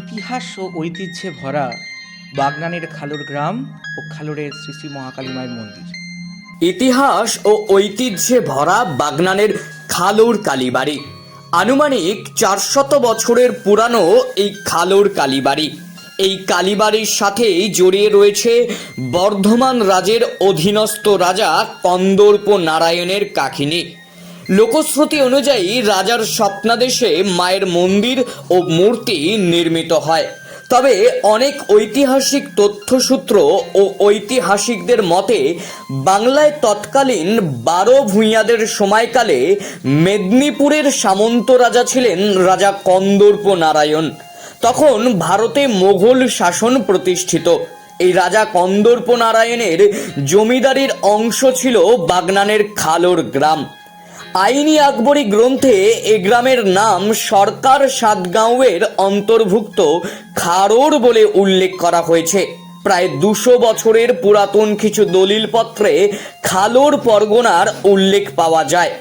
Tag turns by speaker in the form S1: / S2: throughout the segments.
S1: ইতিহাস ও ঐতিহ্যে ভরা বাগনানের খালুর গ্রাম ও খালুরের শ্রী শ্রী মহাকালী মায়ের মন্দির।
S2: ইতিহাস ও ঐতিহ্যে ভরা বাগনানের খালুর কালীবাড়ি। আনুমানিক চারশত বছরের পুরানো এই খালুর কালীবাড়ি। এই কালীবাড়ির সাথেই জড়িয়ে রয়েছে বর্ধমান রাজের অধীনস্থ রাজা কন্দর্প নারায়ণের কাহিনী। লোকশ্রুতি অনুযায়ী রাজার স্বপ্নাদেশে মায়ের মন্দির ও মূর্তি নির্মিত হয়। তবে অনেক ঐতিহাসিক তথ্যসূত্র ও ঐতিহাসিকদের মতে, বাংলায় তৎকালীন বারো ভূঁইয়াদের সময়কালে মেদিনীপুরের সামন্ত রাজা ছিলেন রাজা কন্দর্প নারায়ণ। তখন ভারতে মোগল শাসন প্রতিষ্ঠিত। এই রাজা কন্দর্প নারায়ণের জমিদারির অংশ ছিল বাগনানের খালোর গ্রাম। আইনি আকবরী গ্রন্থে এ গ্রামের নাম সরকার সাতগাঁওয়ের অন্তর্ভুক্ত খারোর বলে উল্লেখ করা হয়েছে। প্রায় দুশো বছরের পুরাতন কিছু দলিলপত্রে খালোর পরগনার উল্লেখ পাওয়া যায়।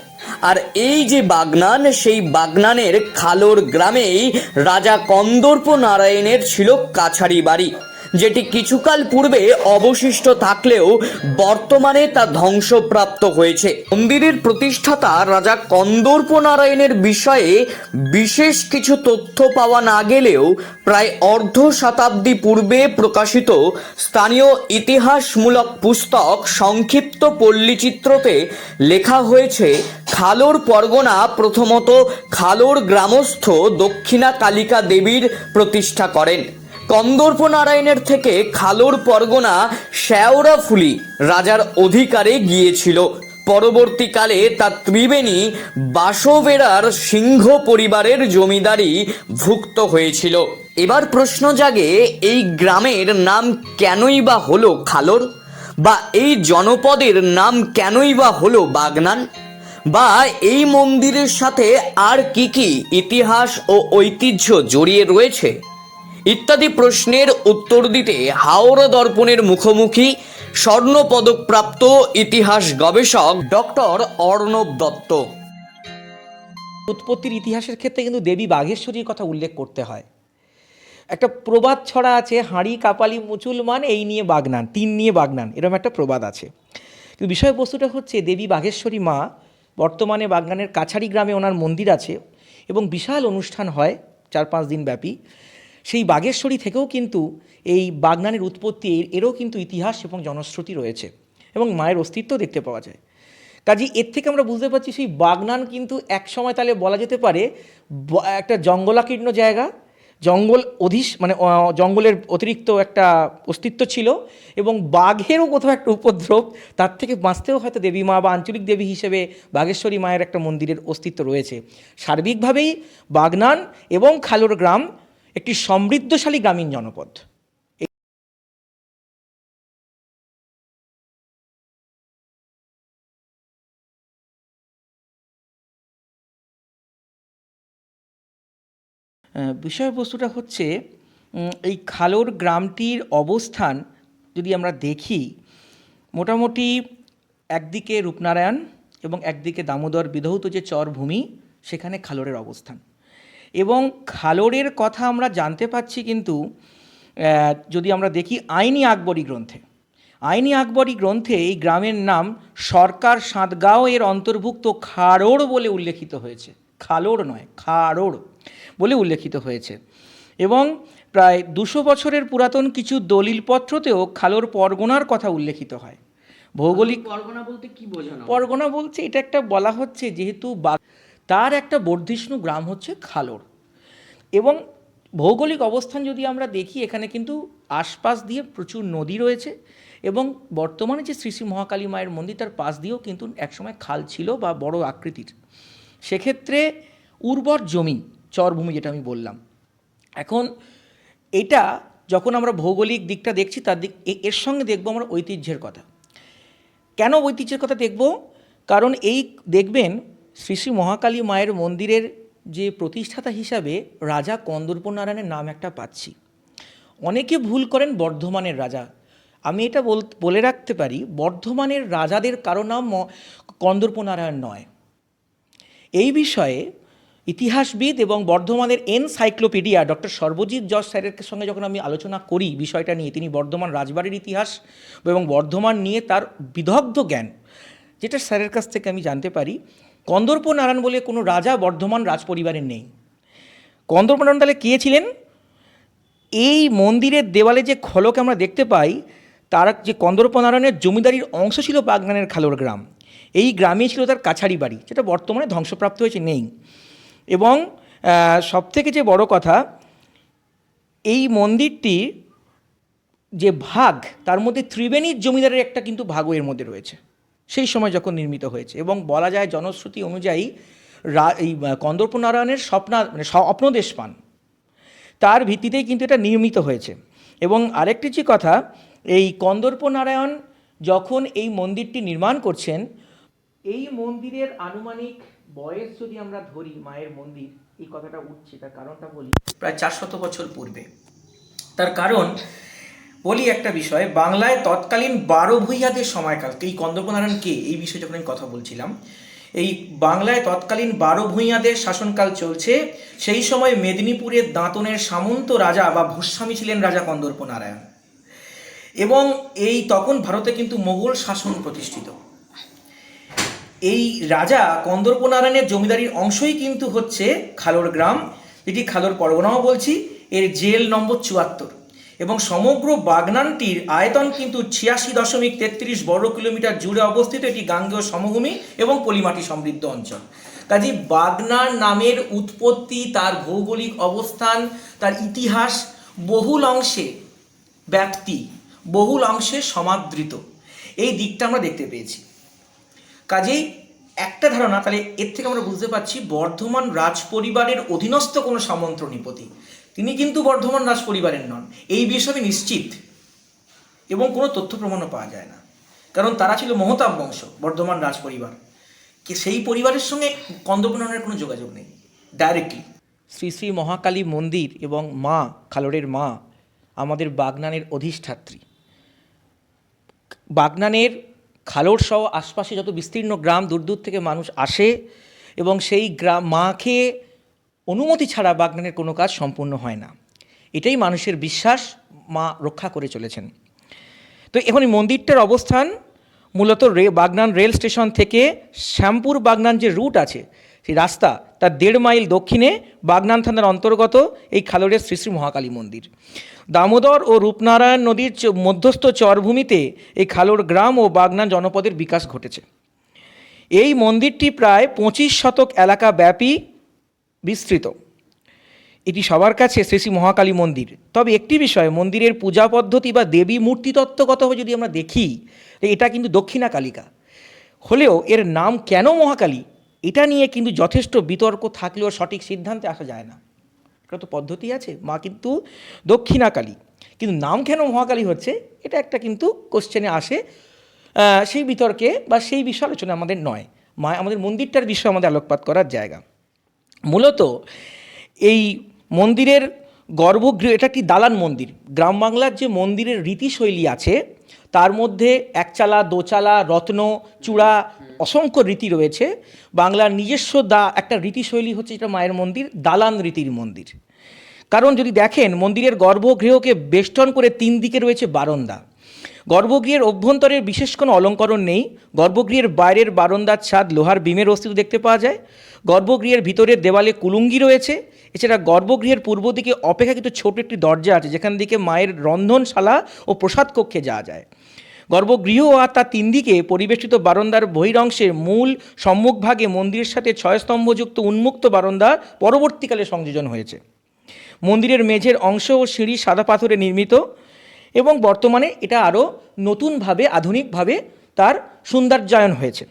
S2: আর এই যে বাগনান, সেই বাগনানের খালোর গ্রামেই রাজা কন্দর্প নারায়ণের ছিল কাছারি বাড়ি। যেটি কিছুকাল পূর্বে অবশিষ্ট থাকলেও বর্তমানে তা ধ্বংসপ্রাপ্ত হয়েছে। মন্দিরের প্রতিষ্ঠাতা রাজা কন্দর্প নারায়ণের বিষয়ে বিশেষ কিছু তথ্য পাওয়া না গেলেও প্রায় অর্ধ শতাব্দী পূর্বে প্রকাশিত স্থানীয় ইতিহাসমূলক পুস্তক সংক্ষিপ্ত পল্লীচিত্রতে লেখা হয়েছে, খালোর পরগনা প্রথমত খালোর গ্রামস্থ দক্ষিণা কালিকা দেবীর প্রতিষ্ঠা করেন। কন্দর্প নারায়ণের থেকে খালোর পরগনা শেওড়াফুলি রাজার অধিকারে গিয়েছিল। পরবর্তীকালে তা ত্রিবেণী বাসবেরার সিংহ পরিবারের জমিদারি ভুক্ত হয়েছিল। এবার প্রশ্ন জাগে, এই গ্রামের নাম কেনই বা হলো খালোর? বা এই জনপদের নাম কেনই বা হলো বাগনান? বা এই মন্দিরের সাথে আর কি কি ইতিহাস ও ঐতিহ্য জড়িয়ে রয়েছে? ইত্যাদি প্রশ্নের উত্তর দিতে হাওড়া দর্পণের মুখোমুখি স্বর্ণপদকপ্রাপ্ত ইতিহাস গবেষক ডক্টর অর্ণব দত্ত।
S1: উৎপত্তির ইতিহাসের ক্ষেত্রে কিন্তু দেবী বাঘেশ্বরীর কথা উল্লেখ করতে হয়। একটা প্রবাদ ছড়া আছে, হাঁড়ি, কাপালি মুসলমান এই নিয়ে বাগনান তিন নিয়ে বাগনান এরকম একটা প্রবাদ আছে। কিন্তু বিষয়বস্তুটা হচ্ছে, দেবী বাঘেশ্বরী মা বর্তমানে বাগনানের কাছারি গ্রামে ওনার মন্দির আছে এবং বিশাল অনুষ্ঠান হয়, চার পাঁচ দিন ব্যাপী। সেই বাগেশ্বরী থেকেও কিন্তু এই বাগনানের উৎপত্তি এরও কিন্তু ইতিহাস এবং জনশ্রুতি রয়েছে এবং মায়ের অস্তিত্ব দেখতে পাওয়া যায়। কাজে এর থেকে আমরা বুঝতে পারছি সেই বাগনান কিন্তু এক সময় তাহলে বলা যেতে পারে একটা জঙ্গলাকীর্ণ জায়গা, জঙ্গল অধিস মানে জঙ্গলের অতিরিক্ত একটা অস্তিত্ব ছিল এবং বাঘেরও কোথাও একটা উপদ্রব, তার থেকে বাঁচতেও হয়তো দেবী মা বা আঞ্চলিক দেবী হিসেবে বাঘেশ্বরী মায়ের একটা মন্দিরের অস্তিত্ব রয়েছে। সার্বিকভাবেই বাগনান এবং খালোর গ্রাম একটি সমৃদ্ধশালী গ্রামীণ জনপদ। বিষয়বস্তুটা হচ্ছে এই খালোর গ্রামটির অবস্থান যদি আমরা দেখি, মোটামুটি একদিকে রূপনারায়ণ এবং একদিকে দামোদর বিধৌত যে চরভূমি, সেখানে খালোরের অবস্থান। এবং খালোরের কথা আমরা জানতে পাচ্ছি কিন্তু যদি আমরা দেখি আইনি আকবরী গ্রন্থে। আইনি আকবরী গ্রন্থে এই গ্রামের নাম সরকার সাতগাঁও এর অন্তর্ভুক্ত খাড়োড় বলে উল্লেখিত হয়েছে। খালোড় নয় খাড়োড় বলে উল্লেখিত হয়েছে। এবং প্রায় দুশো বছরের পুরাতন কিছু দলিলপত্রতেও খালোর পরগনার কথা উল্লেখিত হয়। ভৌগোলিক
S2: পরগনা বলতে কি বোঝানো?
S1: পরগনা বলছে এটা একটা বলা হচ্ছে যেহেতু তার একটা বর্ধিষ্ণু গ্রাম হচ্ছে খালোর। এবং ভৌগোলিক অবস্থান যদি আমরা দেখি, এখানে কিন্তু আশপাশ দিয়ে প্রচুর নদী রয়েছে এবং বর্তমানে যে শ্রী শ্রী মহাকালী মায়ের মন্দির, তার পাশ দিয়েও কিন্তু একসময় খাল ছিল বা বড় আকৃতির। সেক্ষেত্রে উর্বর জমি, চরভূমি যেটা আমি বললাম। এখন এটা যখন আমরা ভৌগোলিক দিকটা দেখছি, তার দিক এর সঙ্গে দেখব আমরা ঐতিহ্যের কথা। কেন ঐতিহ্যের কথা দেখব? কারণ এই দেখবেন শ্রী শ্রী মহাকালী মায়ের মন্দিরের যে প্রতিষ্ঠাতা হিসাবে রাজা কন্দর্প নারায়ণের নাম একটা পাচ্ছি। অনেকে ভুল করেন বর্ধমানের রাজা। আমি এটা বল রাখতে পারি, বর্ধমানের রাজাদের কারও নাম কন্দর্প নারায়ণ নয়। এই বিষয়ে ইতিহাসবিদ এবং বর্ধমানের এনসাইক্লোপিডিয়া ডক্টর সর্বজিৎ যশ স্যারের সঙ্গে যখন আমি আলোচনা করি বিষয়টা নিয়ে, তিনি বর্ধমান রাজবাড়ির ইতিহাস এবং বর্ধমান নিয়ে তার বিদগ্ধ জ্ঞান, যেটা স্যারের কাছ থেকে আমি জানতে পারি কন্দর্প নারায়ণ বলে কোনো রাজা বর্ধমান রাজপরিবারের নেই। কন্দর্প নারায়ণ তাহলে কে ছিলেন? এই মন্দিরের দেওয়ালে যে খলক আমরা দেখতে পাই, তার যে কন্দর্প নারায়ণের জমিদারির অংশ ছিল বাগনানের খালোর গ্রাম। এই গ্রামেই ছিল তার কাছারি বাড়ি, যেটা বর্তমানে ধ্বংসপ্রাপ্ত হয়েছে নেই। এবং সব থেকে যে বড় কথা, এই মন্দিরটি যে ভাগ, তার মধ্যে ত্রিবেণীর জমিদারের একটা কিন্তু ভাগও এর মধ্যে রয়েছে। সেই সময় যখন নির্মিত হয়েছে এবং বলা যায় জনশ্রুতি অনুযায়ী রা, এই কন্দর্প নারায়ণের স্বপ্না মানে স্বপ্নদেশ পান তার ভিত্তিতেই কিন্তু এটা নির্মিত হয়েছে। এবং আরেকটি যে কথা, এই কন্দর্প নারায়ণ যখন এই মন্দিরটি নির্মাণ করছেন, এই মন্দিরের আনুমানিক বয়স যদি আমরা ধরি, মায়ের মন্দির, এই কথাটা উঠছে, তার কারণটা বলি। প্রায় চারশত বছর পূর্বে। তার কারণ বলি একটা বিষয়, বাংলায় তৎকালীন বারো ভূইয়াদের সময়কাল এই কন্দর্পনারায়ণ কে? এই বিষয়ে যখন আমি কথা বলছিলাম। এই বাংলায় তৎকালীন বারো ভূইয়াদের শাসনকাল চলছে, সেই সময় মেদিনীপুরের দাঁতনের সামন্ত রাজা বা ভূস্বামী ছিলেন রাজা কন্দর্প নারায়ণ এবং এই তখন ভারতে কিন্তু মোগল শাসন প্রতিষ্ঠিত। এই রাজা কন্দর্প নারায়ণের জমিদারির অংশই কিন্তু হচ্ছে খালোর গ্রাম। যেটি খালোর পরগনাও বলছি, এর জেল নম্বর চুয়াত্তর। এবং সমগ্র বাগনানটির আয়তন কিন্তু ছিয়াশি দশমিক তেত্রিশ বর্গ কিলোমিটার জুড়ে অবস্থিত। এটি গাঙ্গেয় সমভূমি এবং পলিমাটি সমৃদ্ধ অঞ্চল। কাজে বাগনান নামের উৎপত্তি, তার ভৌগোলিক অবস্থান, তার ইতিহাস বহুল অংশে ব্যাপ্তি, বহুল অংশে সমাদৃত। এই দিকটা আমরা দেখতে পেয়েছি। কাজেই একটা ধারণা, তাহলে এর থেকে আমরা বুঝতে পারছি বর্ধমান রাজ পরিবারের অধীনস্থ কোনো সামন্ত নৃপতি। তিনি কিন্তু বর্ধমান রাজ পরিবারের নন। এই বিষয়ে নিশ্চিত। এবং কোনো তথ্য প্রমাণও পাওয়া যায় না। কারণ তারা ছিল মহতাব বংশ, বর্ধমান রাজ পরিবার সেই পরিবারের সঙ্গে কন্দর্পনারায়ণের কোনো যোগাযোগ নেই। ডাইরেক্টলি শ্রী শ্রী মহাকালী মন্দির এবং মা খালোরের মা, আমাদের বাগনানের অধিষ্ঠাত্রী। বাগনানের খালোর সহ আশপাশে যত বিস্তীর্ণ গ্রাম, দূর দূর থেকে মানুষ আসে এবং সেই গ্রাম, মাকে অনুমতি ছাড়া বাগনানের কোনো কাজ সম্পূর্ণ হয় না। এটাই মানুষের বিশ্বাস, মা রক্ষা করে চলেছেন। তো এখন এই মন্দিরটার অবস্থান মূলত রে, বাগনান রেল স্টেশন থেকে শ্যামপুর বাগনান যে রুট আছে, সেই রাস্তা তার দেড় মাইল দক্ষিণে বাগনান থানার অন্তর্গত এই খালোরের শ্রী শ্রী মহাকালী মন্দির। দামোদর ও রূপনারায়ণ নদীর মধ্যস্থ চরভূমিতে এই খালোর গ্রাম ও বাগনান জনপদের বিকাশ ঘটেছে। এই মন্দিরটি প্রায় পঁচিশ শতক এলাকা ব্যাপী বিস্তৃত। এটি সবার কাছে শ্রী শ্রী মহাকালী মন্দির। তবে একটি বিষয়, মন্দিরের পূজা পদ্ধতি বা দেবী মূর্তি যদি আমরা দেখি এটা কিন্তু দক্ষিণা কালিকা। হলেও এর নাম কেন মহাকালী? এটা নিয়ে কিন্তু যথেষ্ট বিতর্ক থাকলেও সঠিক সিদ্ধান্তে আসা যায় না। এটা তো পদ্ধতি আছে, মা কিন্তু দক্ষিণা কালী। কিন্তু নাম কেন মহাকালী হচ্ছে? এটা একটা কিন্তু কোশ্চেনে আসে। সেই বিতর্কে বা সেই বিষয় আলোচনা আমাদের নয়। মা, আমাদের মন্দিরটার বিষয়ে আমাদের আলোকপাত করার জায়গা। মূলত এই মন্দিরের গর্ভগৃহ, এটা একটি দালান মন্দির? গ্রাম বাংলার যে মন্দিরের রীতিশৈলী আছে, তার মধ্যে একচালা, দোচালা, রত্ন, চূড়া অসংখ্য রীতি রয়েছে। বাংলার নিজস্ব দা, একটা রীতিশৈলী হচ্ছে যেটা মায়ের মন্দির, দালান রীতির মন্দির। কারণ যদি দেখেন, মন্দিরের গর্ভগৃহকে বেষ্টন করে তিন দিকে রয়েছে বারন্দা গর্ভগৃহের অভ্যন্তরের বিশেষ কোনো অলঙ্করণ নেই। গর্ভগৃহের বাইরের বারান্দার ছাদ লোহার বিমের অস্তিত্ব দেখতে পাওয়া যায়। গর্ভগৃহের ভিতরের দেওয়ালে কুলুঙ্গি রয়েছে। এছাড়া গর্ভগৃহের পূর্ব দিকে অপেক্ষাকৃত ছোট একটি দরজা আছে, যেখান থেকে মায়ের রন্ধনশালা ও প্রসাদ কক্ষে যাওয়া যায়। গর্ভগৃহ আর তার তিন দিকে পরিবেষ্টিত বারান্দার বহিরংশের মূল সম্মুখভাগে মন্দিরের সাথে ছয় স্তম্ভযুক্ত উন্মুক্ত বারান্দা পরবর্তীকালে সংযোজন হয়েছে। মন্দিরের মেঝের অংশ ও সিঁড়ি সাদা পাথরে নির্মিত। এবং বর্তমানে এটা আরও নতুনভাবে আধুনিকভাবে তার সৌন্দর্যায়ন হয়েছে।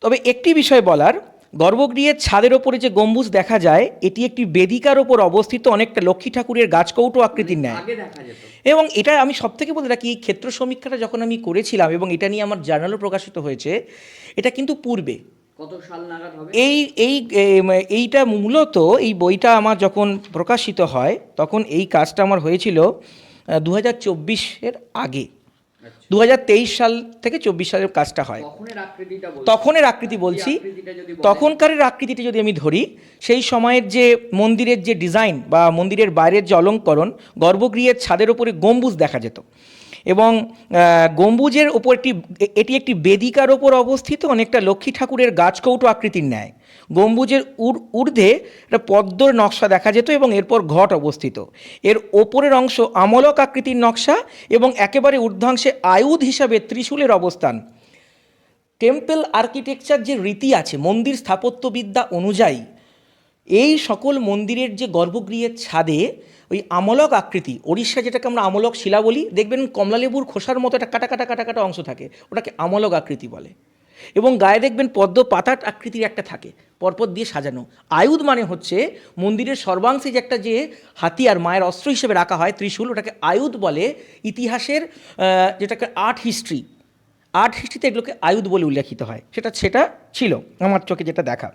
S1: তবে একটি বিষয় বলার গর্ভগৃহের ছাদের ওপরে যে গম্বুজ দেখা যায় এটি একটি বেদিকার ওপর অবস্থিত অনেকটা লক্ষ্মী ঠাকুরের গাছকৌটো আকৃতির ন্যায়।
S3: যেত।
S1: এবং এটা আমি সব থেকে বলে রাখি এই ক্ষেত্র সমীক্ষাটা যখন আমি করেছিলাম এবং এটা নিয়ে আমার জার্নালও প্রকাশিত হয়েছে এটা কিন্তু পূর্বে।
S3: কত সাল নাগাদ হবে?
S1: এই এই এইটা মূলত এই বইটা আমার যখন প্রকাশিত হয় তখন এই কাজটা আমার হয়েছিল দু হাজার চব্বিশের আগে। দু হাজার তেইশ সাল থেকে চব্বিশ সালের কাজটা হয়।
S2: তখনের
S1: আকৃতি বলছি। তখনকারের আকৃতিটি যদি আমি ধরি সেই সময়ের যে মন্দিরের যে ডিজাইন বা মন্দিরের বাইরের যে অলঙ্করণ গর্ভগৃহের ছাদের ওপরে গম্বুজ দেখা যেত। এবং গম্বুজের ওপর একটি, এটি একটি বেদিকার ওপর অবস্থিত, অনেকটা লক্ষ্মী ঠাকুরের গাছকৌটো আকৃতির ন্যায়। গম্বুজের উর ঊর্ধ্বে একটা পদ্মর নকশা দেখা যেত এবং এরপর ঘট অবস্থিত। এর ওপরের অংশ আমলক আকৃতির নকশা এবং একেবারে ঊর্ধ্বাংশে আয়ুধ হিসাবে ত্রিশূলের অবস্থান। টেম্পল আর্কিটেকচার যে রীতি আছে, মন্দির স্থাপত্যবিদ্যা অনুযায়ী এই সকল মন্দিরের যে গর্ভগৃহের ছাদে ওই আমলক আকৃতি, ওড়িশা যেটাকে আমরা আমলক শিলা বলি, দেখবেন কমলালেবুর খোসার মতো একটা কাটা কাটা কাটা কাটা অংশ থাকে, ওটাকে আমলক আকৃতি বলে। এবং গায়ে দেখবেন পদ্ম পাতার আকৃতির একটা থাকে, পরপর দিয়ে সাজানো। আয়ুধ মানে হচ্ছে মন্দিরের সর্বাংশে যে একটা যে হাতিয়ার, মায়ের অস্ত্র হিসেবে রাখা হয়, ত্রিশূল, ওটাকে আয়ুধ বলে। ইতিহাসের যেটাকে আর্ট হিস্ট্রি, আর্ট হিস্ট্রিতে এগুলোকে আয়ুধ বলে উল্লেখিত হয়। সেটা সেটা ছিল আমার চোখে যেটা দেখা।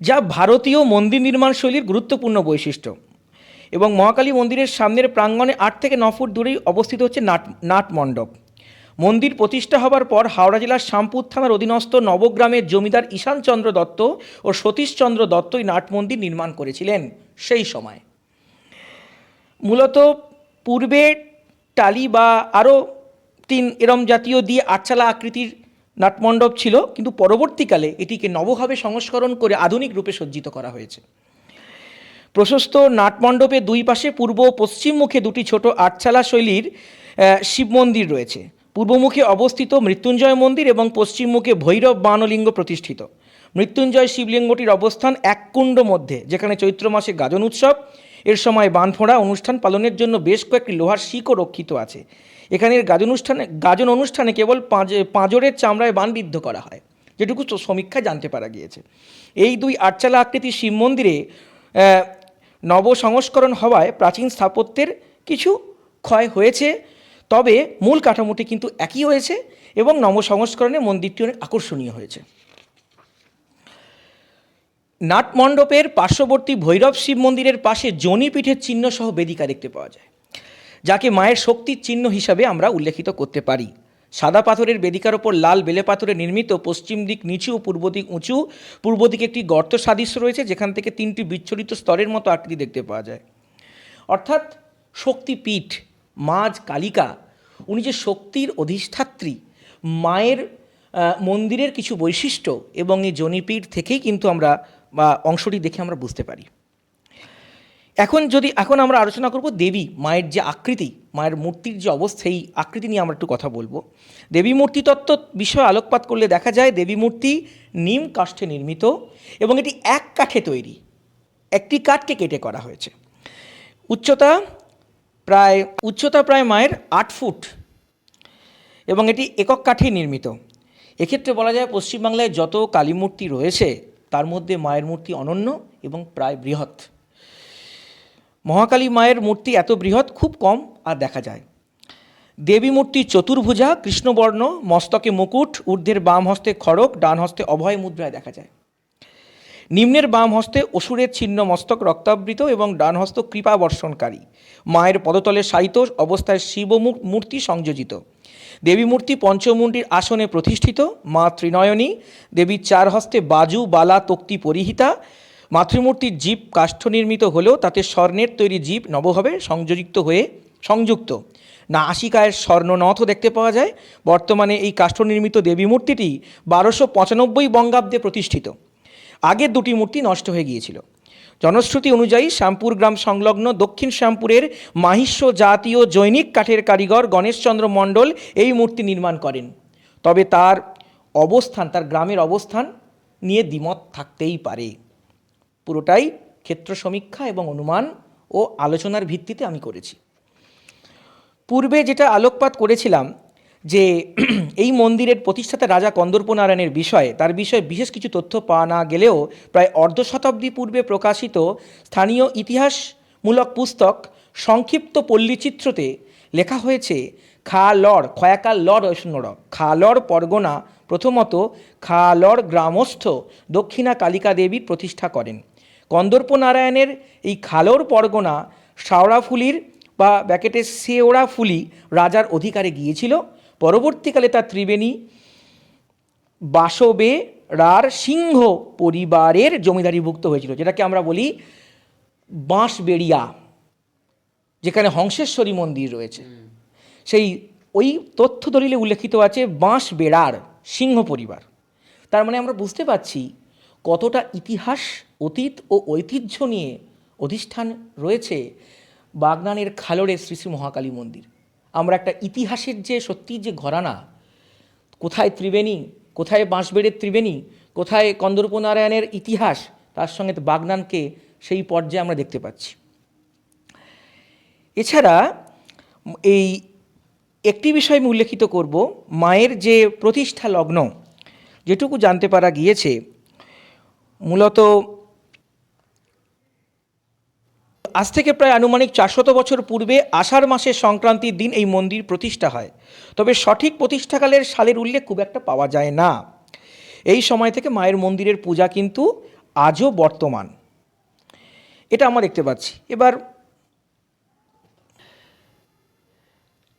S1: যা ভারতীয় মন্দির নির্মাণ শৈলীর গুরুত্বপূর্ণ বৈশিষ্ট্য। এবং মহাকালী মন্দিরের সামনের প্রাঙ্গণে আট থেকে ন ফুট দূরেই অবস্থিত হচ্ছে নাট নাট মণ্ডপ। মন্দির প্রতিষ্ঠা হবার পর হাওড়া জেলার শামপুর থানার অধীনস্থ নবগ্রামের জমিদার ঈশানচন্দ্র দত্ত ও সতীশচন্দ্র দত্ত এই নাট মন্দির নির্মাণ করেছিলেন সেই সময়। মূলত পূর্বে টালি বা আরও তিন এরম জাতীয় দিয়ে আটচালা আকৃতির নাটমণ্ডপ ছিল, কিন্তু পরবর্তীকালে এটিকে নবভাবে সংস্করণ করে আধুনিক রূপে সজ্জিত করা হয়েছে। প্রশস্ত নাটমণ্ডপের দুই পাশে পূর্ব ও পশ্চিম মুখে দুটি ছোট আটচালা শৈলীর শিব মন্দির রয়েছে। পূর্বমুখে অবস্থিত মৃত্যুঞ্জয় মন্দির এবং পশ্চিম মুখে ভৈরব বানলিঙ্গ প্রতিষ্ঠিত। মৃত্যুঞ্জয় শিবলিঙ্গটির অবস্থান এক কুণ্ড মধ্যে, যেখানে চৈত্র মাসে গাজন উৎসব, এর সময় বানফোঁড়া অনুষ্ঠান পালনের জন্য বেশ কয়েকটি লোহার শিকও রক্ষিত আছে। এখানের গাজন অনুষ্ঠানে গাজন অনুষ্ঠানে কেবল পাঁজ- পাঁজরের চামড়ায় বানবিদ্ধ করা হয় যেটুকু তো সমীক্ষায় জানতে পারা গিয়েছে। এই দুই আটচালা আকৃতির শিব মন্দিরে আহ, নবসংস্করণ হওয়ায় প্রাচীন স্থাপত্যের কিছু ক্ষয় হয়েছে তবে মূল কাঠামোটি কিন্তু একই হয়েছে এবং নবসংস্করণে মন্দিরটি অনেক আকর্ষণীয় হয়েছে। নাটমণ্ডপের পার্শ্ববর্তী ভৈরব শিব মন্দিরের পাশে জনিপীঠের চিহ্ন সহ বেদিকা দেখতে পাওয়া যায়। যাকে মায়ের শক্তির চিহ্ন হিসাবে আমরা উল্লেখিত করতে পারি। সাদা পাথরের বেদিকার ওপর লাল বেলে পাথরে নির্মিত পশ্চিম দিক নিচু ও পূর্ব দিক উঁচু। পূর্ব দিকে একটি গর্ত সাদৃশ্য রয়েছে, যেখান থেকে তিনটি বিচ্ছরিত স্তরের মতো আকৃতি দেখতে পাওয়া যায়। অর্থাৎ শক্তিপীঠ মাজ কালিকা, উনি যে শক্তির অধিষ্ঠাত্রী, মায়ের মন্দিরের কিছু বৈশিষ্ট্য এবং এই জনিপীঠ থেকেই কিন্তু আমরা বা অংশটি দেখে আমরা বুঝতে পারি। এখন যদি, এখন আমরা আলোচনা করব দেবী, মায়ের যে আকৃতি, মায়ের মূর্তির যে অবস্থা, এই আকৃতি নিয়ে আমরা একটু কথা বলব। দেবী মূর্তি তত্ত্ব বিষয়ে আলোকপাত করলে দেখা যায় দেবী মূর্তি নিম কাষ্ঠে নির্মিত এবং এটি এক কাঠে তৈরি। একটি কাঠকে কেটে করা হয়েছে। উচ্চতা প্রায় উচ্চতা প্রায় মায়ের আট ফুট এবং এটি একক কাঠে নির্মিত। এক্ষেত্রে বলা যায় পশ্চিমবাংলায় যত কালী মূর্তি রয়েছে, তার মধ্যে মায়ের মূর্তি অনন্য এবং প্রায় বৃহৎ। মহাকালী মায়ের মূর্তি এত বৃহৎ, খুব কম আর দেখা যায়। দেবী মূর্তি চতুর্ভুজা, কৃষ্ণবর্ণ, মস্তকে মুকুট, ঊর্ধ্বের বাম হস্তে খড়ক ডান হস্তে অভয় মুদ্রায় দেখা যায়। নিম্নের বাম হস্তে অসুরের ছিন্ন মস্তক রক্তাবৃত এবং ডান হস্ত কৃপা বর্ষণকারী মায়ের পদতলে শায়িত অবস্থায় শিব মূর্তি সংযোজিত। দেবী মূর্তি পঞ্চমুণ্ডির আসনে প্রতিষ্ঠিত, মা ত্রিনয়নী, দেবীর চার হস্তে বাজু, বালা, তক্তি, পরিহিতা মাতৃমূর্তির জীব কাষ্ঠ নির্মিত হলেও তাতে স্বর্ণের তৈরি জীব নবভাবে সংযোজিত হয়ে সংযুক্ত। না আশিকায়ের স্বর্ণনথও দেখতে পাওয়া যায়। বর্তমানে এই কাষ্ঠ নির্মিত দেবী মূর্তিটি বারোশো পঁচানব্বই বঙ্গাব্দে প্রতিষ্ঠিত। আগের দুটি মূর্তি নষ্ট হয়ে গিয়েছিল। জনশ্রুতি অনুযায়ী শ্যামপুর গ্রাম সংলগ্ন দক্ষিণ শ্যামপুরের মাহিষ্য জাতীয় জৈনিক কাঠের কারিগর গণেশচন্দ্র মণ্ডল এই মূর্তি নির্মাণ করেন। তবে তার অবস্থান, তার গ্রামের অবস্থান নিয়ে দ্বিমত থাকতেই পারে। পুরোটাই ক্ষেত্র সমীক্ষা এবং অনুমান ও আলোচনার ভিত্তিতে আমি করেছি। পূর্বে যেটা আলোকপাত করেছিলাম যে এই মন্দিরের প্রতিষ্ঠাতা রাজা কন্দর্প নারায়ণের বিষয়ে, তার বিষয়ে বিশেষ কিছু তথ্য পাওয়া না গেলেও প্রায় অর্ধ শতাব্দী পূর্বে প্রকাশিত স্থানীয় ইতিহাসমূলক পুস্তক সংক্ষিপ্ত পল্লীচিত্রতে লেখা হয়েছে খালড় খয়াকাল লড় শূন্য খালড় পরগনা প্রথমত খালড় গ্রামস্থ দক্ষিণা কালিকা দেবীর প্রতিষ্ঠা করেন। কন্দর্প নারায়ণের এই খালোর পরগনা শাওড়াফুলির বা ব্যাকেটে শেওড়া ফুলি রাজার অধিকারে গিয়েছিল। পরবর্তীকালে তার ত্রিবেণী বাসবে রার সিংহ পরিবারের জমিদারিভুক্ত হয়েছিল, যেটাকে আমরা বলি বাঁশবেড়িয়া, যেখানে হংসেশ্বরী মন্দির রয়েছে। সেই ওই তথ্য দলিলে উল্লেখিত আছে বাঁশ বেড়ার সিংহ পরিবার। তার মানে আমরা বুঝতে পারছি কতটা ইতিহাস, অতীত ও ঐতিহ্য নিয়ে অধিষ্ঠান রয়েছে বাগনানের খালড়ে শ্রী শ্রী মহাকালী মন্দির। আমরা একটা ইতিহাসের যে সত্যি যে ঘরানা, কোথায় ত্রিবেণী, কোথায় বাঁশবেড়ের ত্রিবেণী, কোথায় কন্দর্পনারায়ণের ইতিহাস, তার সঙ্গে বাগনানকে সেই পর্যায়ে আমরা দেখতে পাচ্ছি। এছাড়া এই একটি বিষয় আমি উল্লেখিত করব, মায়ের যে প্রতিষ্ঠা লগ্ন যেটুকু জানতে পারা গিয়েছে মূলত আজ থেকে প্রায় আনুমানিক চারশত বছর পূর্বে আষাঢ় মাসের সংক্রান্তির দিন এই মন্দির প্রতিষ্ঠা হয়। তবে সঠিক প্রতিষ্ঠাকালের সালের উল্লেখ খুব একটা পাওয়া যায় না। এই সময় থেকে মায়ের মন্দিরের পূজা কিন্তু আজও বর্তমান। এটা আমরা দেখতে পাচ্ছি। এবার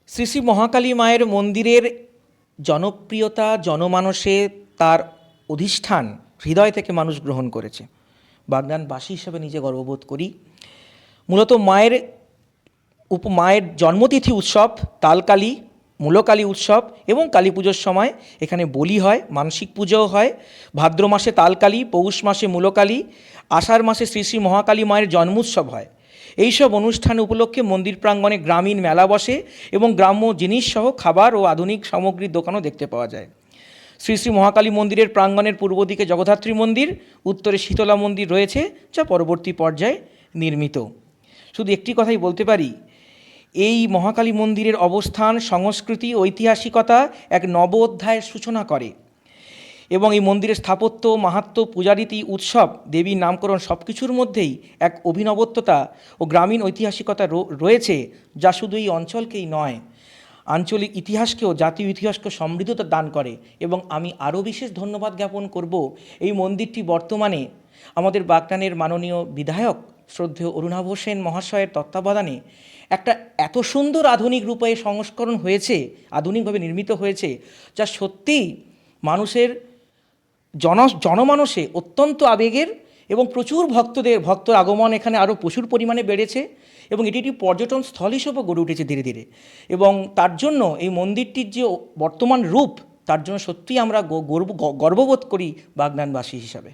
S1: শ্রী শ্রী মহাকালী মায়ের মন্দিরের জনপ্রিয়তা, জনমানসে তার অধিষ্ঠান হৃদয় থেকে মানুষ গ্রহণ করেছে। বাগনানবাসী হিসাবে নিজে গর্ববোধ করি। মূলত মায়ের উপ, মায়ের জন্মতিথি উৎসব, তালকালী, মূলকালী উৎসব এবং কালী পুজোর সময় এখানে বলি হয়, মানসিক পুজোও হয়। ভাদ্র মাসে তালকালী, পৌষ মাসে মূলকালী, আষাঢ় মাসে শ্রী শ্রী মহাকালী মায়ের জন্মোৎসব হয়। এইসব অনুষ্ঠান উপলক্ষে মন্দির প্রাঙ্গণে গ্রামীণ মেলা বসে এবং গ্রাম্য জিনিসসহ খাবার ও আধুনিক সামগ্রীর দোকানও দেখতে পাওয়া যায়। শ্রী শ্রী মহাকালী মন্দিরের প্রাঙ্গণের পূর্ব দিকে জগদ্ধাত্রী মন্দির, উত্তরে শীতলা মন্দির রয়েছে, যা পরবর্তী পর্যায়ে নির্মিত। শুধু একটি কথাই বলতে পারি, এই মহাকালী মন্দিরের অবস্থান, সংস্কৃতি, ঐতিহাসিকতা এক নব অধ্যায়ের সূচনা করে এবং এই মন্দিরের স্থাপত্য মাহাত্ম্য পূজারীতি, উৎসব দেবীর নামকরণ সব কিছুর মধ্যেই এক অভিনবত্বতা ও গ্রামীণ ঐতিহাসিকতা রয়েছে, যা শুধু এই অঞ্চলকেই নয়। আঞ্চলিক ইতিহাসকেও, জাতীয় ইতিহাসকে সমৃদ্ধতা দান করে এবং আমি আরও বিশেষ ধন্যবাদ জ্ঞাপন করব এই মন্দিরটি বর্তমানে আমাদের বাগনানের মাননীয় বিধায়ক শ্রদ্ধেয় অরুণাভ সেন মহাশয়ের তত্ত্বাবধানে একটা এত সুন্দর আধুনিক রূপে সংস্করণ হয়েছে, আধুনিকভাবে নির্মিত হয়েছে, যা সত্যিই মানুষের জন জনমানসে অত্যন্ত আবেগের এবং প্রচুর ভক্তদের ভক্ত আগমন এখানে আরও প্রচুর পরিমাণে বেড়েছে এবং এটি একটি পর্যটন স্থল হিসেবেও গড়ে উঠেছে ধীরে ধীরে। এবং তার জন্য এই মন্দিরটির যে বর্তমান রূপ, তার জন্য সত্যিই আমরা গর্ব, গর্ববোধ করি বাগনানবাসী হিসাবে।